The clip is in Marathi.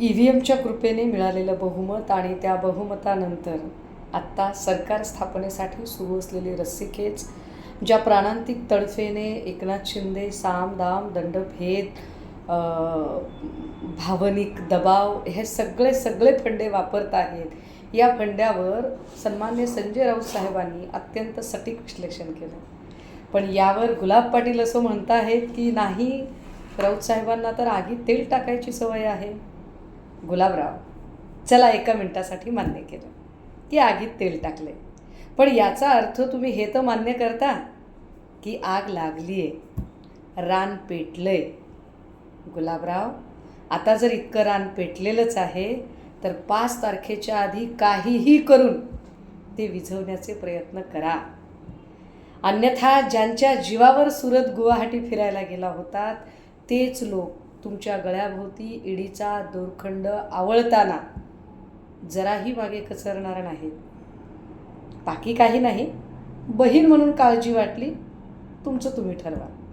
ई व्ही एमच्या कृपेने मिळालेलं बहुमत आणि त्या बहुमतानंतर आत्ता सरकार स्थापनेसाठी सुरू असलेली रस्सीखेच ज्या प्राणांतिक तडफेने एकनाथ शिंदे साम दाम दंडभेद भावनिक दबाव हे सगळे सगळे फंडे वापरत आहेत. या फंड्यावर सन्मान्य संजय राऊत साहेबांनी अत्यंत सटीक विश्लेषण केलं. पण यावर गुलाब पाटील असं म्हणत आहेत की नाही राऊत साहेबांना तर आगीत तेल टाकायची सवय आहे. गुलाबराव चला एका मिनटासाठी मान्य केलं. की आगीत तेल टाकले. पण याचा अर्थ तुम्ही हे तर मान्य करता? की आग लागली आहे रान पेटलंय. गुलाबराव आता जर इतकं रान पेटलेलंच आहे तर पाच तारखेच्या आधी काहीही करून ते विझवण्याचे प्रयत्न करा. अन्यथा ज्यांच्या जीवावर सुरत गुवाहाटी फिरायला गेला होतात तेच लोक तुमच्या गळ्याभोवती इडीचा दोरखंड आवळताना जराही मागे कचरणार नाहीत. बाकी काही नाही. बहीण म्हणून काळजी वाटली तुमचं तुम्ही ठरवा.